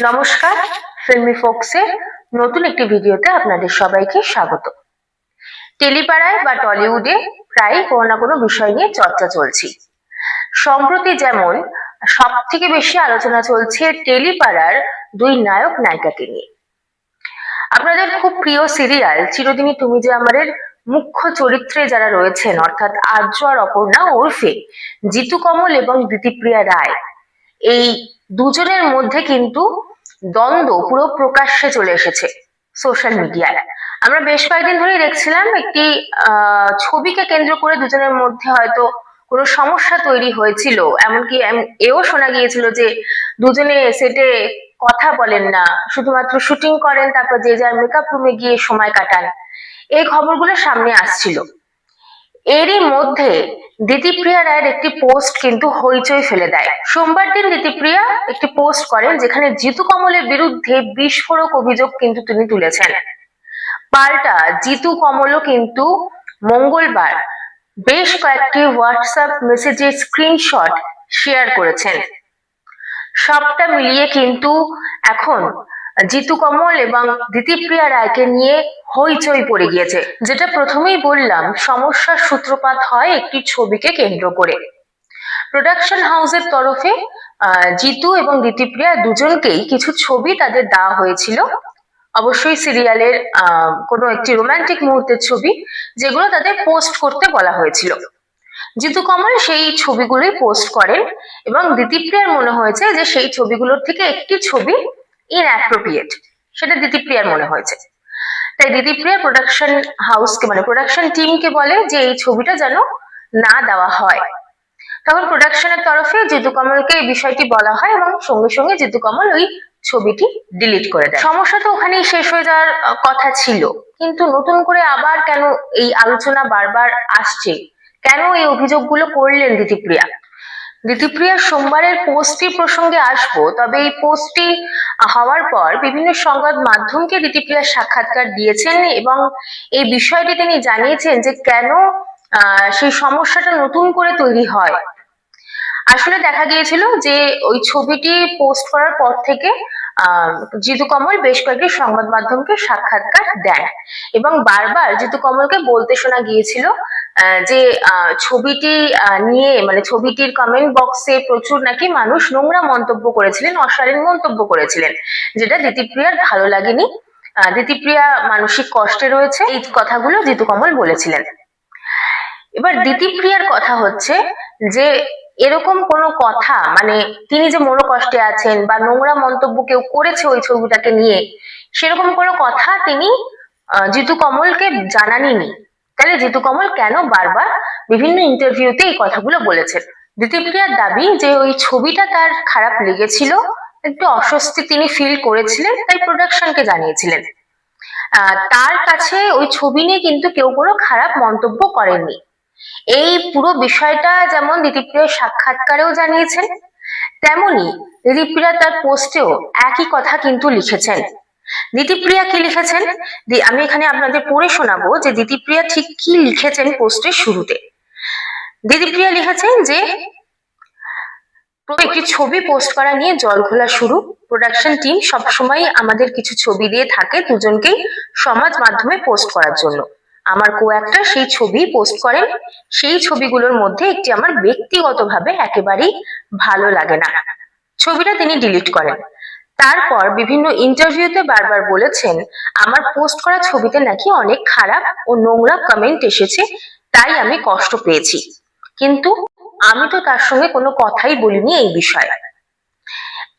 নমস্কার ফিল্মি ফোক্সের নতুন একটি ভিডিওতে আপনাদের সবাইকে স্বাগত। টেলিপাড়ায় বা টলিউডে প্রায় কোনো না কোনো বিষয় নিয়ে চর্চা চলছে। সম্প্রতি যেমন সব থেকে বেশি আলোচনা চলছে টেলিপাড়ার দুই নায়ক নায়িকাকে নিয়ে। আপনাদের খুব প্রিয় সিরিয়াল, চিরদিনই তুমি যে আমাদের মুখ্য চরিত্রে যারা রয়েছেন, অর্থাৎ আর্য আর অপর্ণা ওরফে, জিতু কমল এবং দিতিপ্রিয়া রায়, এই দুজনের মধ্যে কিন্তু দ্বন্দ্ব পুরো প্রকাশ্যে চলে এসেছে সোশ্যাল মিডিয়ায় আমরা বেশ কয়েকদিন ধরেই দেখছিলাম একটি ছবিকে কেন্দ্র করে দুজনের মধ্যে হয়তো কোনো সমস্যা তৈরি হয়েছিল। এমনকি এও শোনা গিয়েছিল যে দুজনে সেটে কথা বলেন না, শুধুমাত্র শুটিং করেন, তারপর যে যার মেকআপ রুমে গিয়ে সময় কাটান। এই খবরগুলো সামনে আসছিল। এরই মধ্যে দিতিপ্রিয়া রায়ের একটি পোস্ট কিন্তু হইচই ফেলে দেয়। সোমবার দিন দিতিপ্রিয়া একটি পোস্ট করেন যেখানে জিতু কমলের বিরুদ্ধে বিস্ফোরক অভিযোগ কিন্তু তিনি তুলেছেন। পাল্টা জিতু কমলও কিন্তু মঙ্গলবার বেশ কয়েকটি হোয়াটসঅ্যাপ মেসেজের স্ক্রিনশট শেয়ার করেছেন। সবটা মিলিয়ে কিন্তু এখন জিতু কমল এবং দিতিপ্রিয়া রায়কে নিয়ে হইচই পড়ে গিয়েছে। যেটা প্রথমেই বললাম, সমস্যার সূত্রপাত হয় একটি ছবিকে কেন্দ্র করে। প্রোডাকশন হাউসের তরফে জিতু এবং দিতিপ্রিয়া দুজনকেই কিছু ছবি তাদের দেওয়া হয়েছিল। অবশ্যই সিরিয়ালের কোনো একটি রোমান্টিক মুহূর্তের ছবি, যেগুলো তাদের পোস্ট করতে বলা হয়েছিল। জিতু কমল সেই ছবিগুলোই পোস্ট করেন এবং দিতিপ্রিয়ার মনে হয়েছে যে সেই ছবিগুলোর থেকে একটি ছবি ইনঅ্যাপ্রোপ্রিয়েট সেটা দিতিপ্রিয়ার মনে হয়েছে। তাই দিতিপ্রিয়া প্রোডাকশন হাউসকে মানে প্রোডাকশন টিমকে বলে যে এই ছবিটা যেন না দেওয়া হয়। তখন প্রোডাকশনের তরফে জিতু কমলকে এই বিষয়টি বলা হয় এবং সঙ্গে সঙ্গে জিতু কমল ওই ছবিটি ডিলিট করে দেয়। সমস্যা তো ওখানেই শেষ হয়ে যাওয়ার কথা ছিল। কিন্তু নতুন করে আবার কেন এই আলোচনা বারবার আসছে? কেন এই অভিযোগগুলো করলেন দিতিপ্রিয়া? দিতিপ্রিয়া সোমবারের পোস্টটি প্রসঙ্গে আসব। তবে এই পোস্টটি হওয়ার পর বিভিন্ন সংবাদ মাধ্যমকে দিতিপ্রিয়া সাক্ষাৎকার দিয়েছেন এবং এই বিষয়টি তিনি জানিয়েছেন যে কেন সেই সমস্যাটা নতুন করে তৈরি হয়। আসলে দেখা গিয়েছিল যে ওই ছবিটি পোস্ট করার পর থেকে জিতু কমল বেশ কয়েকটি সংবাদ মাধ্যমকে সাক্ষাৎকার দেন। এবং বারবার জিতু কমলকে বলতে শোনা গিয়েছিল যে ছবিটি নিয়ে মানে ছবিটির কমেন্ট বক্সে প্রচুর নাকি মানুষ নোংরা মন্তব্য করেছিলেন অশালীন মন্তব্য করেছিলেন যেটা দিতিপ্রিয়ার ভালো লাগেনি। আহ, দিতিপ্রিয়া মানসিক কষ্টে রয়েছে এই কথাগুলো জিতু কমল বলেছিলেন। এবার দিতিপ্রিয়ার কথা হচ্ছে যে এরকম কোনো কথা মানে তিনি যে মনোকষ্টে আছেন বা নোংরা মন্তব্য কেউ করেছে ওই ছবিটাকে নিয়ে, সেরকম কোনো কথা তিনি জিতু কমলকে জানাননি। তাহলে জিতু কমল কেন বারবার বিভিন্ন ইন্টারভিউতে এই কথাগুলো বলেছেন? দিতিপ্রিয়ার দাবি যে ওই ছবিটা তার খারাপ লেগেছিল, একটু অস্বস্তি তিনি ফিল করেছিলেন, তাই প্রোডাকশনকে জানিয়েছিলেন। তার কাছে ওই ছবি নিয়ে কিন্তু কেউ কোনো খারাপ মন্তব্য করেননি। এই পুরো বিষয়টা যেমন দিতিপ্রিয়া সাক্ষাৎকারেও জানিয়েছেন, তেমনি দিতিপ্রিয়া তার পোস্টেও একই কথা কিন্তু লিখেছেন। দিতিপ্রিয়া কি লিখেছেন? আমি এখানে আপনাদের পড়ে শোনাবো যে দিতিপ্রিয়া ঠিক কি লিখেছেন পোস্টের শুরুতে। দিতিপ্রিয়া লিখেছেন যে একটি ছবি পোস্ট করা নিয়ে জল খোলা শুরু। প্রোডাকশন টিম সবসময় আমাদের কিছু ছবি দিয়ে থাকে দুজনকেই সমাজ মাধ্যমে পোস্ট করার জন্য। আমার কো একটা সেই ছবি পোস্ট করেন। সেই ছবিগুলোর মধ্যে একটি আমার ব্যক্তিগতভাবে একেবারেই ভালো লাগে না। ছবিটা তিনি ডিলিট করেন। তারপর বিভিন্ন ইন্টারভিউতে বারবার বলেছেন, আমার পোস্ট করা ছবিতে নাকি অনেক খারাপ ও নোংরা কমেন্ট এসেছে, তাই আমি কষ্ট পেয়েছি। কিন্তু আমি তো তার সঙ্গে কোনো কথাই বলিনি এই বিষয়ে।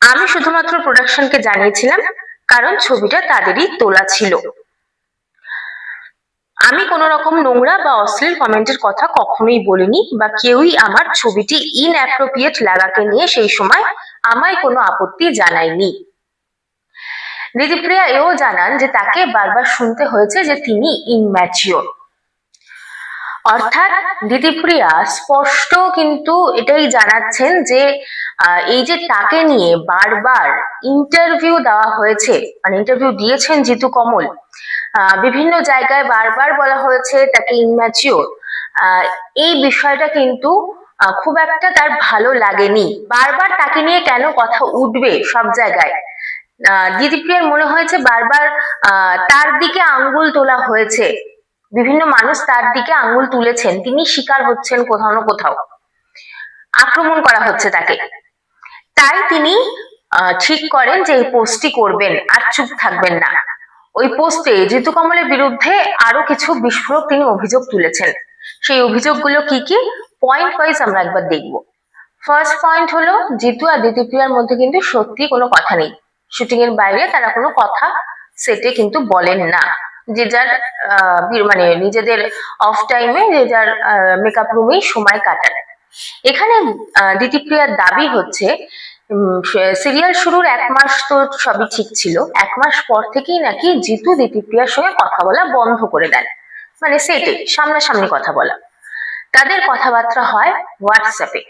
আমি শুধুমাত্র প্রোডাকশনকে জানিয়েছিলাম, কারণ ছবিটা তাদেরই তোলা ছিল। আমি কোনো রকম নোংরা বা অশ্লীল কমেন্টের কথা কখনোই বলিনি বা কেউই আমার ছবিটি ইনঅ্যাপ্রোপ্রিয়েট লাগাকে নিয়ে সেই সময় আমায় কোনো আপত্তি জানায়নি। দিদিপ্রিয়া এও জানান যে তাকে বারবার শুনতে হয়েছে যে তিনি ইনম্যাচিওর অর্থাৎ দিদিপ্রিয়া স্পষ্ট কিন্তু এটাই জানাচ্ছেন যে এই যে তাকে নিয়ে বারবার ইন্টারভিউ দেওয়া হয়েছে মানে ইন্টারভিউ দিয়েছেন জিতু কমল বিভিন্ন জায়গায় বারবার বলা হয়েছে তাকে ইনম্যাচিওর এই বিষয়টা কিন্তু খুব একটা তার ভালো লাগেনি। বারবার তাকে নিয়ে কেন কথা উঠবে সব জায়গায়? দিদিপ্রিয়ার মনে হয়েছে বারবার তার দিকে আঙ্গুল তোলা হয়েছে। বিভিন্ন মানুষ তার দিকে আঙ্গুল তুলেছেন। তিনি শিকার হচ্ছেন কোথাও না কোথাও। আক্রমণ করা হচ্ছে তাকে। তাই তিনি ঠিক করেন যে এই পোস্টটি করবেন। আর চুপ থাকবেন না। ওই পোস্টে জিতু কমলের বিরুদ্ধে আরও কিছু বিস্ফোরক তিনি অভিযোগ তুলেছেন। সেই অভিযোগগুলো কি কি? পয়েন্ট ওয়াইজ আমরা একবার দেখব। ফার্স্ট পয়েন্ট হলো জিতু আর দিতিপ্রিয়ার মধ্যে কিন্তু সত্যি কোনো কথা নেই। শুটিং এর বাইরে তারা কোনো কথা সেটে কিন্তু বলেন না। যে যার মানে নিজেদের অফ টাইমে যে যার মেকআপ রুমেই সময় কাটান। এখানে আহ, দিতিপ্রিয়ার দাবি হচ্ছে সিরিয়াল শুরুর এক মাস তো সবই ঠিক ছিল। এক মাস পর থেকেই নাকি জিতু দিতিপ্রিয়ার সঙ্গে কথা বলা বন্ধ করে দেন। মানে সেটে সামনাসামনি কথা বলা। তাদের কথাবার্তা হয় হোয়াটসঅ্যাপে।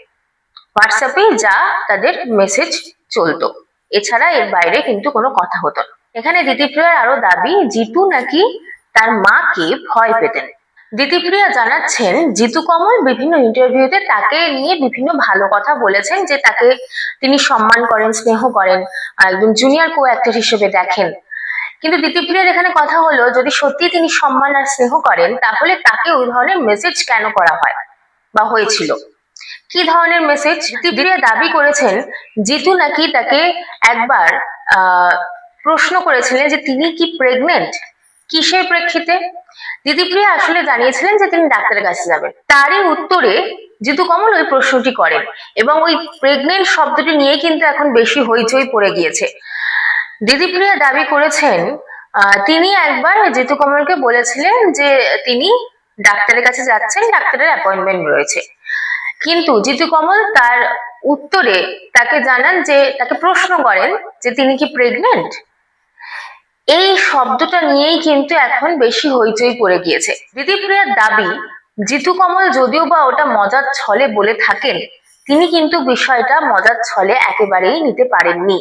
হোয়াটসঅ্যাপে যা তাদের মেসেজ চলতো। এছাড়া এর বাইরে কিন্তু কোনো কথা হতো না। এখানে দিতিপ্রিয়ার আরও দাবি, জিতু নাকি তার মাকে ভয় পেতেন। দিতিপ্রিয়া জানাচ্ছেন, জিতু কমল বিভিন্ন ইন্টারভিউতে তাকে নিয়ে বিভিন্ন ভালো কথা বলেছেন, যে তাকে তিনি সম্মান করেন, স্নেহ করেন একজন জুনিয়র কো অ্যাক্টর হিসেবে দেখেন। কিন্তু দিতিপ্রিয়ার এখানে কথা হলো, যদি সত্যি তিনি সম্মান আর স্নেহ করেন, তাহলে তাকে ওই ধরনের মেসেজ কেন করা হয়? বা হয়েছিল? কি ধরনের মেসেজ দিদিরা দাবি করেছেন, জিতু নাকি তাকে একবার প্রশ্ন করেছিলেন যে তিনি কি প্রেগনেন্ট কিসের প্রেক্ষিতে? দিদিপ্রিয়া আসলে জানিয়েছিলেন যে তিনি ডাক্তারের কাছে যাবেন। তারই উত্তরে জিতু কমল ওই প্রশ্নটি করেন এবং ওই প্রেগনেন্ট শব্দটি নিয়ে কিন্তু এখন বেশি হইচই পড়ে গিয়েছে। দিদিপ্রিয়া দাবি করেছেন তিনি একবার জিতু কমলকে বলেছিলেন যে তিনি ডাক্তারের কাছে যাচ্ছেন, ডাক্তারের অ্যাপয়েন্টমেন্ট রয়েছে। কিন্তু জিতু কমল তার উত্তরে তাকে জানান যে, তাকে প্রশ্ন করেন যে তিনি কি প্রেগনেন্ট এই শব্দটা নিয়েই কিন্তু এখন বেশি হইচই পড়ে গিয়েছে। দিদিপ্রিয়ার দাবি, জিতু কমল যদিও বা ওটা মজার ছলে বলে থাকেন, তিনি কিন্তু বিষয়টা মজার ছলে একেবারেই নিতে পারেননি।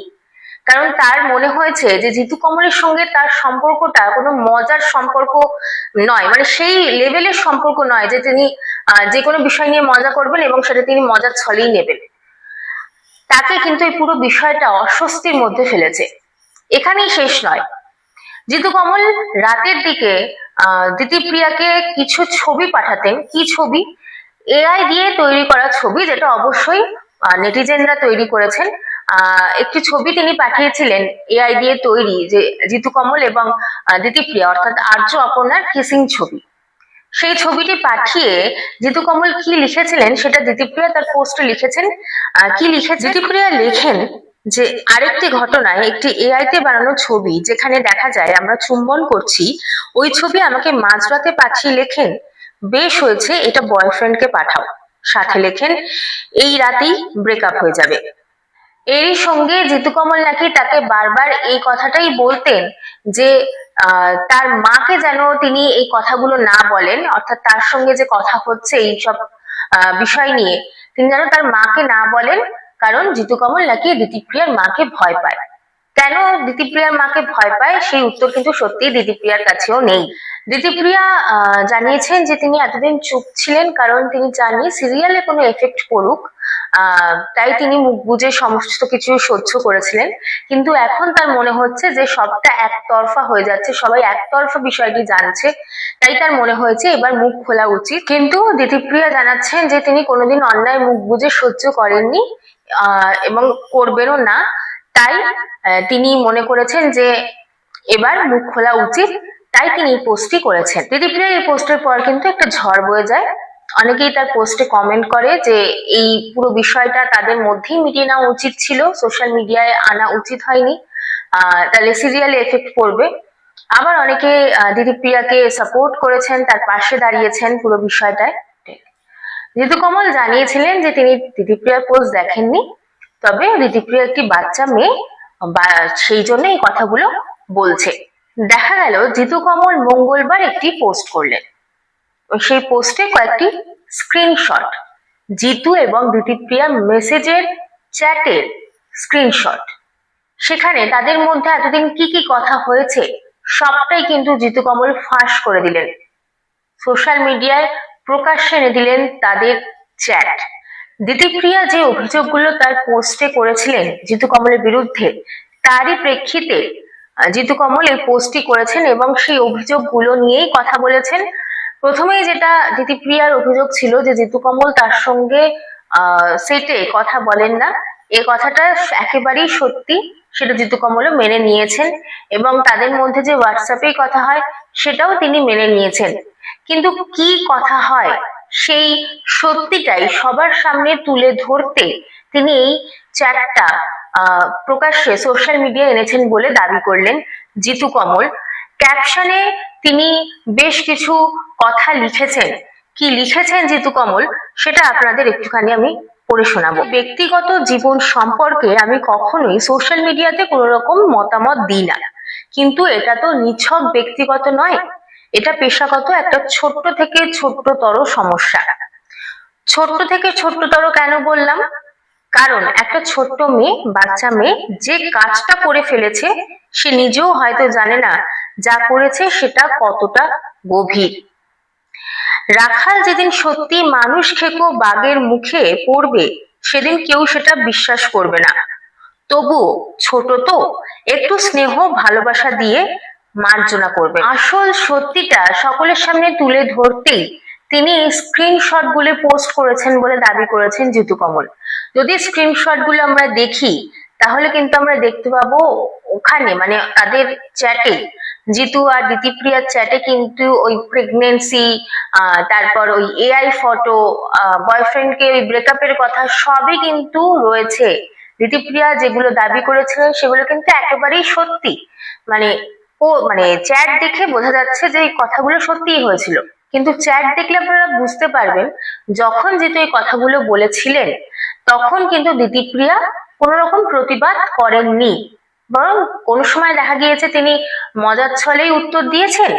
কারণ তার মনে হয়েছে যে জিতু কমলের সঙ্গে তার সম্পর্কটা কোনো মজার সম্পর্ক নয় মানে সেই লেভেলের সম্পর্ক নয় যে তিনি যে কোনো বিষয় নিয়ে মজা করবেন এবং সেটা তিনি মজার ছলেই নেবেন। তাকে কিন্তু এই পুরো বিষয়টা অস্বস্তির মধ্যে ফেলেছে। এখানেই শেষ নয়। জিতু কমল, রাতের দিকে দিতিপ্রিয়াকে কিছু ছবি পাঠাতেন। কি ছবি? এআই দিয়ে তৈরি করা ছবি, যেটা অবশ্যই নেটিজেনরা তৈরি করেছেন। একটি ছবি তিনি পাঠিয়েছিলেন এআই দিয়ে তৈরি, যে জিতু কমল এবং দিতিপ্রিয়া অর্থাৎ আর্য অপর্ণার কিসিং ছবি। সেই ছবিটি পাঠিয়ে জিতু কমল কি লিখেছিলেন, সেটা দিতিপ্রিয়া তার পোস্টে লিখেছেন। কি লিখে দিতিপ্রিয়া লেখেন যে আরেকটি ঘটনায় একটি এআই তে বানানো ছবি যেখানে দেখা যায় আমরা চুম্বন করছি, ওই ছবি আমাকে মাঝরাতে পাঠিয়ে লেখেন, বেশ হয়েছে, এটা বয়ফ্রেন্ডকে পাঠাও। সাথে লেখেন, এই রাতেই ব্রেকআপ হয়ে যাবে। এরই সঙ্গে জিতু কমল নাকি তাকে বারবার এই কথাটাই বলতেন যে তার মাকে যেন তিনি এই কথাগুলো না বলেন, অর্থাৎ তার সঙ্গে যে কথা হচ্ছে এইসব বিষয় নিয়ে, তিনি যেন তার মাকে না বলেন কারণ জিতু কমল নাকি দিতিপ্রিয়ার মাকে ভয় পায়। কেন দিতিপ্রিয়ার মাকে ভয় পায়? সেই উত্তর কিন্তু সত্যি দিতিপ্রিয়ার কাছেও নেই। দিতিপ্রিয়া জানিয়েছেন যে তিনি এতদিন চুপ ছিলেন কারণ তিনি চাননি সিরিয়ালে কোনো এফেক্ট পড়ুক। তাই তিনি মুখ বুজে সমস্ত কিছু সহ্য করেছিলেন। কিন্তু এখন তার মনে হচ্ছে যে সবটা একতরফা হয়ে যাচ্ছে, সবাই একতরফা বিষয়টি জানছে, তাই তার মনে হয়েছে এবার মুখ খোলা উচিত। কিন্তু দিতিপ্রিয়া জানাচ্ছেন যে তিনি কোনোদিন অন্যায় মুখ বুজে সহ্য করেননি এবং করবেনও না। তাই তিনি মনে করেছেন যে এবার মুখ খোলা উচিত, তাই তিনি এই পোস্টটি করেছেন। দিদিপ্রিয়া এই পোস্টের পর কিন্তু একটা ঝড় বয়ে যায়। অনেকেই তার পোস্টে কমেন্ট করে যে এই পুরো বিষয়টা তাদের মধ্যেই মিটিয়ে নেওয়া উচিত ছিল সোশ্যাল মিডিয়ায় আনা উচিত হয়নি। তাহলে সিরিয়ালে এফেক্ট পড়বে। আবার অনেকে আহ, দিদিপ্রিয়াকে সাপোর্ট করেছেন তার পাশে দাঁড়িয়েছেন পুরো বিষয়টায়। ঋতু কমল জানিয়েছিলেন যে তিনি দিদিপ্রিয়ার পোস্ট দেখেননি তবে দিদিপ্রিয়া একটি বাচ্চা মেয়ে সেই জন্য এই কথাগুলো বলছে। দেখা গেল জিতু কমল মঙ্গলবার একটি পোস্ট করলেন। সেই পোস্টে কয়েকটি স্ক্রিনশট জিতু এবং দিতিপ্রিয়া মেসেজের চ্যাটের স্ক্রিনশট সেখানে তাদের মধ্যে এতদিন কি কি কথা হয়েছে, সবটাই কিন্তু জিতু কমল ফাঁস করে দিলেন। সোশ্যাল মিডিয়ায় প্রকাশ্যে এনে দিলেন তাদের চ্যাট দিতিপ্রিয়া যে অভিযোগগুলো তার পোস্টে করেছিলেন জিতু কমলের বিরুদ্ধে, তারই প্রেক্ষিতে জিতু কমল এই পোস্টটি করেছেন এবং সেই অভিযোগগুলো নিয়েই কথা বলেছেন প্রথমেই যেটা দিতিপ্রিয়ার অভিযোগ ছিল যে জিতু কমল তার সঙ্গে সেটে কথা বলেন না। এ কথাটা একেবারেই সত্যি, সেটা জিতু কমলও মেনে নিয়েছেন এবং তাদের মধ্যে যে হোয়াটসঅ্যাপেই কথা হয়, সেটাও তিনি মেনে নিয়েছেন। কিন্তু কি কথা হয়, সেই সত্যিটাই সবার সামনে তুলে ধরতে তিনি এই চ্যাটটা প্রকাশ্যে সোশ্যাল মিডিয়া এনেছেন বলে দাবি করলেন জিতু কমল। ক্যাপশনে তিনি বেশ কিছু কথা লিখেছেন। কি লিখেছেন জিতু কমল, সেটা আপনাদের একটুখানি আমি পড়ে শোনাবো। ব্যক্তিগত জীবন সম্পর্কে আমি কখনোই সোশ্যাল মিডিয়াতে কোনো রকম মতামত দিই না। কিন্তু এটা তো নিছক ব্যক্তিগত নয়, এটা পেশাগত একটা ছোট্ট থেকে ছোট্টতর সমস্যা। ছোট্ট থেকে ছোট্টতর কেন বললাম? কারণ একটা ছোট্ট মেয়ে, বাচ্চা মেয়ে যে কাজটা করে ফেলেছে, সে নিজেও হয়তো জানে না যা করেছে সেটা কতটা গভীর। রাখাল যেদিন সত্যি মানুষ খেকো বাঘের মুখে পড়বে, সেদিন কেউ সেটা বিশ্বাস করবে না। তবু ছোট তো, একটু স্নেহ, ভালোবাসা দিয়ে মার্জনা করবে। আসল সত্যিটা সকলের সামনে তুলে ধরতেই তিনি স্ক্রিনশটগুলো পোস্ট করেছেন বলে দাবি করেছেন জিতু কমল। যদি স্ক্রিনশটগুলো আমরা দেখি, তাহলে কিন্তু আমরা দেখতে পাবো ওখানে মানে তাদের চ্যাটে জিতু আর দিতিপ্রিয়ার চ্যাটে কিন্তু ওই প্রেগনেন্সি তারপর ওই এআই ফটো বয়ফ্রেন্ডকে ওই ব্রেকআপের কথা সবই কিন্তু রয়েছে। দিতিপ্রিয়া যেগুলো দাবি করেছিলেন সেগুলো কিন্তু একেবারেই সত্যি। মানে ও মানে চ্যাট দেখে বোঝা যাচ্ছে যে এই কথাগুলো সত্যিই হয়েছিল। কিন্তু চ্যাট দেখলে আপনারা বুঝতে পারবেন, যখন যেহেতু এই কথাগুলো বলেছিলেন, তখন কিন্তু দিতিপ্রিয়া কোনো রকম প্রতিবাদ করেননি। বরং কোন সময় দেখা গিয়েছে তিনি মজার ছলেই উত্তর দিয়েছেন,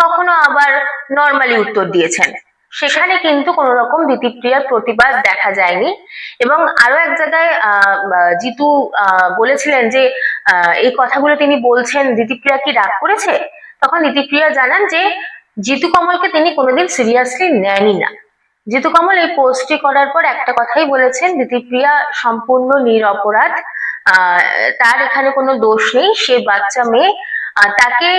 কখনো আবার নর্মালি উত্তর দিয়েছেন। সেখানে কিন্তু কোনো রকম দিতিপ্রিয়ার প্রতিবাদ দেখা যায়নি। এবং আরও এক জায়গায় জিতু বলেছিলেন যে এই কথাগুলো তিনি বলছেন দিতিপ্রিয়া কি রাগ করেছে? তখন দিতিপ্রিয়া জানান যে, জিতু কমলকে তিনি কোনোদিন সিরিয়াসলি নেনই না। জিতু কমল এই পোস্টটি করার পর একটা কথাই বলেছেন দিতিপ্রিয়া সম্পূর্ণ নিরপরাধ। তার এখানে কোনো দোষ নেই। সে বাচ্চা মেয়ে তাকে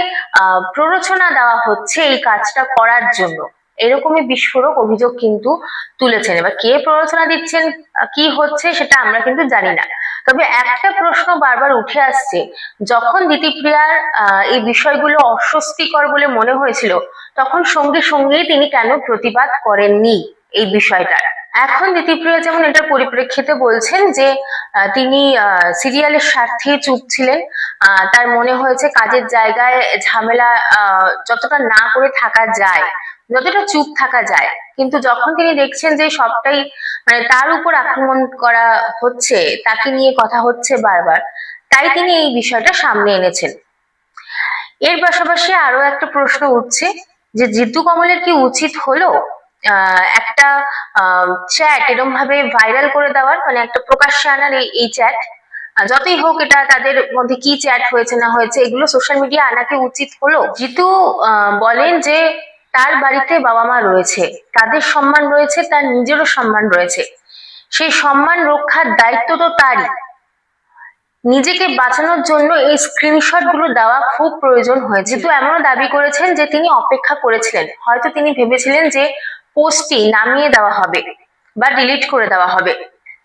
প্ররোচনা দেওয়া হচ্ছে এই কাজটা করার জন্য। এরকমই বিস্ফোরক অভিযোগ কিন্তু তুলেছেন। এবার কে প্ররোচনা দিচ্ছেন কি হচ্ছে সেটা আমরা কিন্তু জানি না। তবে একটা প্রশ্ন বারবার উঠে আসছে। যখন দিতিপ্রিয়ার আহ, এই বিষয়গুলো অস্বস্তিকর বলে মনে হয়েছিল তখন সঙ্গে সঙ্গেই তিনি কেন প্রতিবাদ করেননি এই বিষয়টার? এখন দিতিপ্রিয়া যেমন এটার পরিপ্রেক্ষিতে বলছেন যে তিনি সিরিয়ালের স্বার্থে চুপ ছিলেন। তার মনে হয়েছে কাজের জায়গায় ঝামেলা যতটা না করে থাকা যায়, যতটা চুপ থাকা যায়। কিন্তু যখন তিনি দেখছেন যে সবটাই মানে তার উপর আক্রমণ করা হচ্ছে, তাকে নিয়ে কথা হচ্ছে বারবার, তাই তিনি এই বিষয়টা সামনে এনেছেন। এর পাশাপাশি আরও একটা প্রশ্ন উঠছে যে জিতু কমলের কি উচিত হলো? একটা চ্যাট এরকম ভাবে ভাইরাল করে দেওয়ার মানে একটা প্রকাশ্যে আনার এই- চ্যাট যতই হোক এটা তাদের মধ্যে কি চ্যাট হয়েছে না হয়েছে, এগুলো সোশ্যাল মিডিয়া আনাকে উচিত হলো। জিতু বলেন যে তার বাড়িতে বাবা মা রয়েছে, তাদের সম্মান রয়েছে, তার নিজেরও সম্মান রয়েছে। সেই সম্মান রক্ষার দায়িত্ব তো তারই। নিজেকে বাঁচানোর জন্য এই স্ক্রিনশটগুলো দেওয়া খুব প্রয়োজন হয়েছে। তো এমনও দাবি করেছেন যে তিনি অপেক্ষা করেছিলেন। হয়তো তিনি ভেবেছিলেন যে পোস্টটি নামিয়ে দেওয়া হবে বা ডিলিট করে দেওয়া হবে।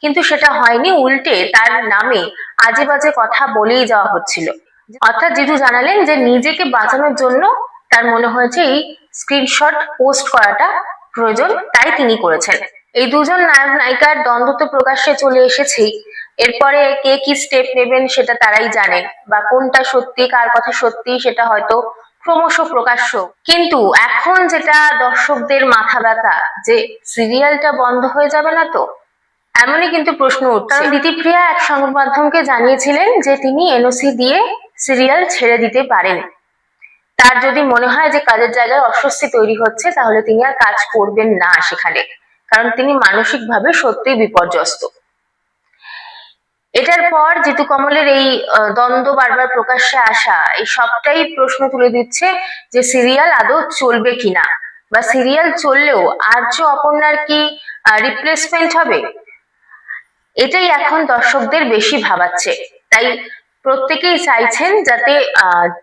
কিন্তু সেটা হয়নি, উল্টে তার নামে আজে বাজে কথা বলেই যাওয়া হচ্ছিল। অর্থাৎ জিতু জানালেন যে নিজেকে বাঁচানোর জন্য তার মনে হয়েছে এই স্ক্রিনশট পোস্ট করাটা প্রয়োজন, তাই তিনি করেছেন। এই দুজন নায়ক, নায়িকার দ্বন্দ্ব তো প্রকাশ্যে চলে এসেছেই। এরপরে কে কি স্টেপ নেবেন সেটা তারাই জানেন বা কোনটা সত্যি, কার কথা সত্যি, সেটা হয়তো ক্রমশ প্রকাশ্য। কিন্তু এখন যেটা দর্শকদের মাথা ব্যথা, যে সিরিয়ালটা বন্ধ হয়ে যাবে না তো? এমনই কিন্তু প্রশ্ন উঠছে। দিতিপ্রিয়া এক সংবাদ মাধ্যমকে জানিয়েছিলেন যে তিনি এনওসি দিয়ে সিরিয়াল ছেড়ে দিতে পারেন। তার যদি মনে হয় যে কাজের জায়গায় অস্বস্তি তৈরি হচ্ছে, তাহলে তিনি আর কাজ করবেন না সেখানে। কারণ তিনি মানসিকভাবে সত্যিই বিপর্যস্ত। এটার পর জিতু কমলের এই দ্বন্দ্ব বারবার প্রকাশ্যে আসা, এই সবটাই প্রশ্ন তুলে দিচ্ছে যে সিরিয়াল আদৌ চলবে কিনা। বা সিরিয়াল চললেও আর্য অপর্ণার কি রিপ্লেসমেন্ট হবে? এটাই এখন দর্শকদের বেশি ভাবাচ্ছে। তাই প্রত্যেকেই চাইছেন যাতে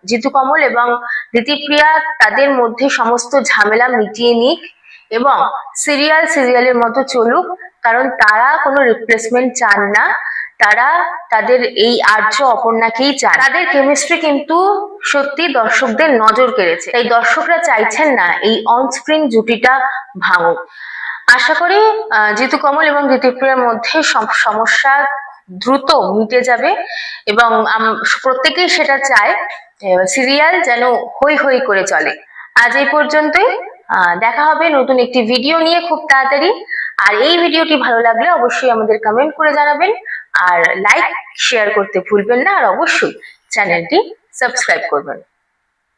জিতু কমল এবং দিতিপ্রিয়া তাদের মধ্যে সমস্ত ঝামেলা মিটিয়ে নিক এবং সিরিয়াল সিরিয়ালের মতো চলুক, কারণ তারা কোনো রিপ্লেসমেন্ট চান না। তারা তাদের এই আর্য অপর্ণাকেই চান তাদের কেমিস্ট্রি কিন্তু সত্যি দর্শকদের নজর কেড়েছে। তাই দর্শকরা চাইছেন না এই অনস্ক্রিন জুটিটা ভাঙুক। আশা করি জিতু কমল এবং ঋতুপ্রিয়ার মধ্যে সমস্যা দ্রুত মিটে যাবে এবং প্রত্যেকেই সেটা চায় সিরিয়াল যেন হই হই করে চলে। আজ এই পর্যন্তই। দেখা হবে নতুন একটি ভিডিও নিয়ে খুব তাড়াতাড়ি। আর এই ভিডিওটি ভালো লাগলে অবশ্যই আমাদের কমেন্ট করে জানাবেন। আর লাইক শেয়ার করতে ভুলবেন না। আর অবশ্যই চ্যানেলটি সাবস্ক্রাইব করবেন।